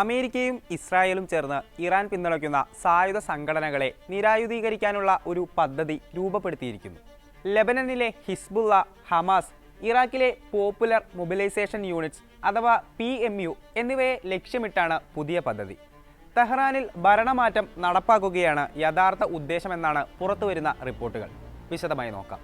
അമേരിക്കയും ഇസ്രായേലും ചേർന്ന് ഇറാൻ പിന്തുണയ്ക്കുന്ന സായുധ സംഘടനകളെ നിരായുധീകരിക്കാനുള്ള ഒരു പദ്ധതി രൂപപ്പെടുത്തിയിരിക്കുന്നു. ലെബനനിലെ ഹിസ്ബുള്ള ഹമാസ് ഇറാഖിലെ പോപ്പുലർ മൊബിലൈസേഷൻ യൂണിറ്റ്സ് അഥവാ പി എം യു എന്നിവയെ ലക്ഷ്യമിട്ടാണ് പുതിയ പദ്ധതി. തെഹ്റാനിൽ ഭരണമാറ്റം നടപ്പാക്കുകയാണ് യഥാർത്ഥ ഉദ്ദേശമെന്നാണ് പുറത്തുവരുന്ന റിപ്പോർട്ടുകൾ. വിശദമായി നോക്കാം.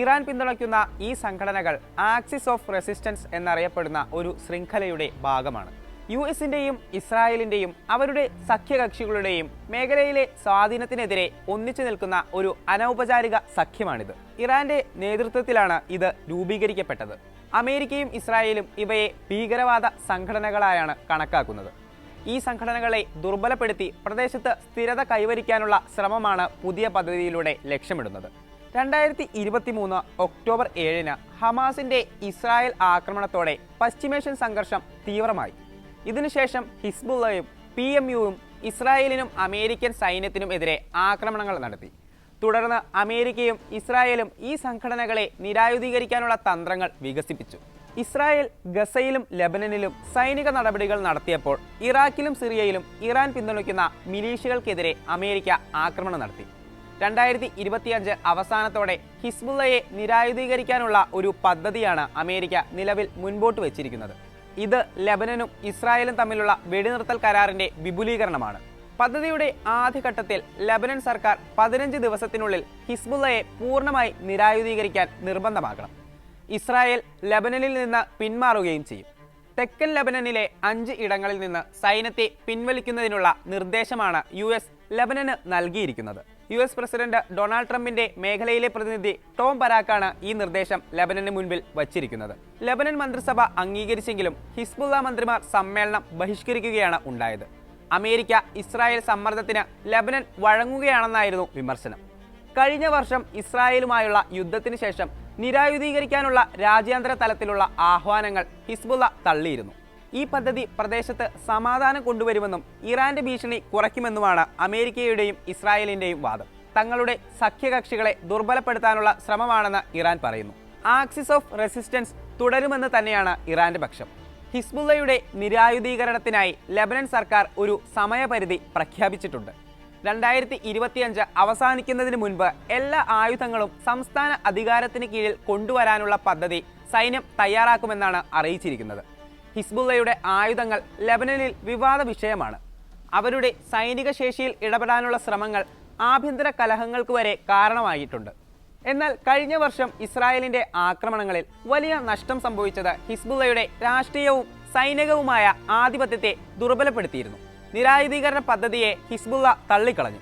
ഇറാൻ പിന്തുണയ്ക്കുന്ന ഈ സംഘടനകൾ ആക്സിസ് ഓഫ് റെസിസ്റ്റൻസ് എന്നറിയപ്പെടുന്ന ഒരു ശൃംഖലയുടെ ഭാഗമാണ്. യു എസിന്റെയും ഇസ്രായേലിന്റെയും അവരുടെ സഖ്യകക്ഷികളുടെയും മേഖലയിലെ സ്വാധീനത്തിനെതിരെ ഒന്നിച്ചു നിൽക്കുന്ന ഒരു അനൗപചാരിക സഖ്യമാണിത്. ഇറാന്റെ നേതൃത്വത്തിലാണ് ഇത് രൂപീകരിക്കപ്പെട്ടത്. അമേരിക്കയും ഇസ്രായേലും ഇവയെ ഭീകരവാദ സംഘടനകളായാണ് കണക്കാക്കുന്നത്. ഈ സംഘടനകളെ ദുർബലപ്പെടുത്തി പ്രദേശത്ത് സ്ഥിരത കൈവരിക്കാനുള്ള ശ്രമമാണ് പുതിയ പദ്ധതിയിലൂടെ ലക്ഷ്യമിടുന്നത്. രണ്ടായിരത്തി ഇരുപത്തി മൂന്ന് ഒക്ടോബർ ഏഴിന് ഹമാസിന്റെ ഇസ്രായേൽ ആക്രമണത്തോടെ പശ്ചിമേഷ്യൻ സംഘർഷം തീവ്രമായി. ഇതിനുശേഷം ഹിസ്ബുള്ളയും പി എം യുവും ഇസ്രായേലിനും അമേരിക്കൻ സൈന്യത്തിനും എതിരെ ആക്രമണങ്ങൾ നടത്തി. തുടർന്ന് അമേരിക്കയും ഇസ്രായേലും ഈ സംഘടനകളെ നിരായുധീകരിക്കാനുള്ള തന്ത്രങ്ങൾ വികസിപ്പിച്ചു. ഇസ്രായേൽ ഗസയിലും ലബനനിലും സൈനിക നടപടികൾ നടത്തിയപ്പോൾ ഇറാഖിലും സിറിയയിലും ഇറാൻ പിന്തുണയ്ക്കുന്ന മിലീഷ്യകൾക്കെതിരെ അമേരിക്ക ആക്രമണം നടത്തി. രണ്ടായിരത്തി ഇരുപത്തിയഞ്ച് അവസാനത്തോടെ ഹിസ്ബുള്ളയെ നിരായുധീകരിക്കാനുള്ള ഒരു പദ്ധതിയാണ് അമേരിക്ക നിലവിൽ മുൻപോട്ട് വെച്ചിരിക്കുന്നത്. ഇത് ലബനനും ഇസ്രായേലും തമ്മിലുള്ള വെടിനിർത്തൽ കരാറിന്റെ വിപുലീകരണമാണ്. പദ്ധതിയുടെ ആദ്യഘട്ടത്തിൽ ലബനൻ സർക്കാർ പതിനഞ്ച് ദിവസത്തിനുള്ളിൽ ഹിസ്ബുള്ളയെ പൂർണമായി നിരായുധീകരിക്കാൻ നിർബന്ധമാക്കണം. ഇസ്രായേൽ ലബനനിൽ നിന്ന് പിന്മാറുകയും ചെയ്യും. തെക്കൻ ലബനനിലെ അഞ്ച് ഇടങ്ങളിൽ നിന്ന് സൈന്യത്തെ പിൻവലിക്കുന്നതിനുള്ള നിർദ്ദേശമാണ് യു എസ് ലബനന് നൽകിയിരിക്കുന്നത്. യു എസ് പ്രസിഡന്റ് ഡൊണാൾഡ് ട്രംപിന്റെ മേഖലയിലെ പ്രതിനിധി ടോം പരാക്കാണ് ഈ നിർദ്ദേശം ലബനന് മുൻപിൽ വച്ചിരിക്കുന്നത്. ലബനൻ മന്ത്രിസഭ അംഗീകരിച്ചെങ്കിലും ഹിസ്ബുള്ള മന്ത്രിമാർ സമ്മേളനം ബഹിഷ്കരിക്കുകയാണ് ഉണ്ടായത്. അമേരിക്ക ഇസ്രായേൽ സമ്മർദ്ദത്തിന് ലബനൻ വഴങ്ങുകയാണെന്നായിരുന്നു വിമർശനം. കഴിഞ്ഞ വർഷം ഇസ്രായേലുമായുള്ള യുദ്ധത്തിന് ശേഷം നിരായുധീകരിക്കാനുള്ള രാജ്യാന്തര തലത്തിലുള്ള ആഹ്വാനങ്ങൾ ഹിസ്ബുള്ള തള്ളിയിരുന്നു. ഈ പദ്ധതി പ്രദേശത്ത് സമാധാനം കൊണ്ടുവരുമെന്നും ഇറാന്റെ ഭീഷണി കുറയ്ക്കുമെന്നുമാണ് അമേരിക്കയുടെയും ഇസ്രായേലിന്റെയും വാദം. തങ്ങളുടെ സഖ്യകക്ഷികളെ ദുർബലപ്പെടുത്താനുള്ള ശ്രമമാണെന്ന് ഇറാൻ പറയുന്നു. ആക്സിസ് ഓഫ് റെസിസ്റ്റൻസ് തുടരുമെന്ന് തന്നെയാണ് ഇറാന്റെ പക്ഷം. ഹിസ്ബുള്ളയുടെ നിരായുധീകരണത്തിനായി ലബനൻ സർക്കാർ ഒരു സമയപരിധി പ്രഖ്യാപിച്ചിട്ടുണ്ട്. രണ്ടായിരത്തി ഇരുപത്തിയഞ്ച് അവസാനിക്കുന്നതിന് മുൻപ് എല്ലാ ആയുധങ്ങളും സംസ്ഥാന അധികാരത്തിന് കീഴിൽ കൊണ്ടുവരാനുള്ള പദ്ധതി സൈന്യം തയ്യാറാക്കുമെന്നാണ് അറിയിച്ചിരിക്കുന്നത്. ഹിസ്ബുള്ളയുടെ ആയുധങ്ങൾ ലബനനിൽ വിവാദ വിഷയമാണ്. അവരുടെ സൈനിക ശേഷിയിൽ ഇടപെടാനുള്ള ശ്രമങ്ങൾ ആഭ്യന്തര കലഹങ്ങൾക്ക് വരെ കാരണമായിട്ടുണ്ട്. എന്നാൽ കഴിഞ്ഞ വർഷം ഇസ്രായേലിന്റെ ആക്രമണങ്ങളിൽ വലിയ നഷ്ടം സംഭവിച്ചത് ഹിസ്ബുള്ളയുടെ രാഷ്ട്രീയവും സൈനികവുമായ ആധിപത്യത്തെ ദുർബലപ്പെടുത്തിയിരുന്നു. നിരായുധീകരണ പദ്ധതിയെ ഹിസ്ബുള്ള തള്ളിക്കളഞ്ഞു.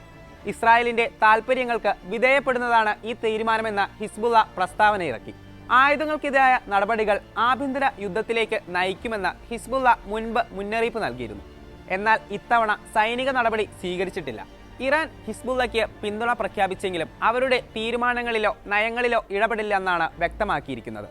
ഇസ്രായേലിന്റെ താൽപ്പര്യങ്ങൾക്ക് വിധേയപ്പെടുന്നതാണ് ഈ തീരുമാനമെന്ന് ഹിസ്ബുള്ള പ്രസ്താവന ഇറക്കി ആയുധങ്ങൾക്കെതിരായ നടപടികൾ ആഭ്യന്തര യുദ്ധത്തിലേക്ക് നയിക്കുമെന്ന് ഹിസ്ബുള്ള മുൻപ് മുന്നറിയിപ്പ് നൽകിയിരുന്നു. എന്നാൽ ഇത്തവണ സൈനിക നടപടി സ്വീകരിച്ചിട്ടില്ല. ഇറാൻ ഹിസ്ബുള്ളയ്ക്ക് പിന്തുണ പ്രഖ്യാപിച്ചെങ്കിലും അവരുടെ തീരുമാനങ്ങളിലോ നയങ്ങളിലോ ഇടപെടില്ല എന്നാണ് വ്യക്തമാക്കിയിരിക്കുന്നത്.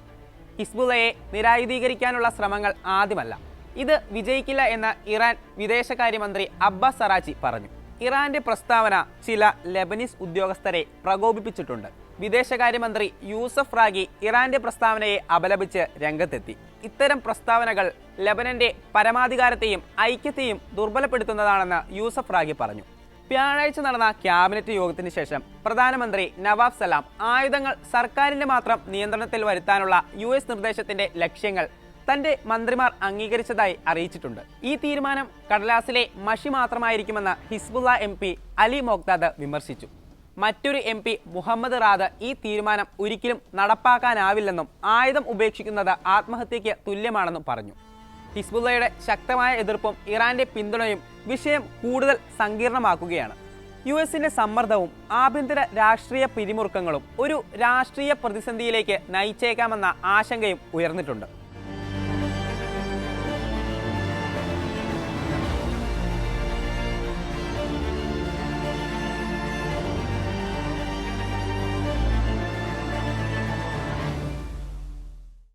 ഹിസ്ബുള്ളയെ നിരായുധീകരിക്കാനുള്ള ശ്രമങ്ങൾ ആദ്യമല്ല. ഇത് വിജയിക്കില്ല എന്ന് ഇറാൻ വിദേശകാര്യമന്ത്രി അബ്ബാസ് സറാച്ചി പറഞ്ഞു. ഇറാന്റെ പ്രസ്താവന ചില ലെബനീസ് ഉദ്യോഗസ്ഥരെ പ്രകോപിപ്പിച്ചിട്ടുണ്ട്. വിദേശകാര്യമന്ത്രി യൂസഫ് റാഗി ഇറാന്റെ പ്രസ്താവനയെ അപലപിച്ച് രംഗത്തെത്തി. ഇത്തരം പ്രസ്താവനകൾ ലബനന്റെ പരമാധികാരത്തെയും ഐക്യത്തെയും ദുർബലപ്പെടുത്തുന്നതാണെന്ന് യൂസഫ് റാഗി പറഞ്ഞു. വ്യാഴാഴ്ച നടന്ന ക്യാബിനറ്റ് യോഗത്തിന് ശേഷം പ്രധാനമന്ത്രി നവാബ് സലാം ആയുധങ്ങൾ സർക്കാരിന്റെ മാത്രം നിയന്ത്രണത്തിൽ വരുത്താനുള്ള യു എസ് നിർദ്ദേശത്തിന്റെ ലക്ഷ്യങ്ങൾ തന്റെ മന്ത്രിമാർ അംഗീകരിച്ചതായി അറിയിച്ചിട്ടുണ്ട്. ഈ തീരുമാനം കടലാസിലെ മഷി മാത്രമായിരിക്കുമെന്ന് ഹിസ്ബുള്ള എം അലി മോക്താദ് വിമർശിച്ചു. മറ്റൊരു എം പി മുഹമ്മദ് റാദ് ഈ തീരുമാനം ഒരിക്കലും നടപ്പാക്കാനാവില്ലെന്നും ആയുധം ഉപേക്ഷിക്കുന്നത് ആത്മഹത്യയ്ക്ക് തുല്യമാണെന്നും പറഞ്ഞു. ഹിസ്ബുള്ളയുടെ ശക്തമായ എതിർപ്പും ഇറാന്റെ പിന്തുണയും വിഷയം കൂടുതൽ സങ്കീർണമാക്കുകയാണ്. യു എസിന്റെ സമ്മർദ്ദവും ആഭ്യന്തര രാഷ്ട്രീയ പിരിമുറുക്കങ്ങളും ഒരു രാഷ്ട്രീയ പ്രതിസന്ധിയിലേക്ക് നയിച്ചേക്കാമെന്ന ആശങ്കയും ഉയർന്നിട്ടുണ്ട്.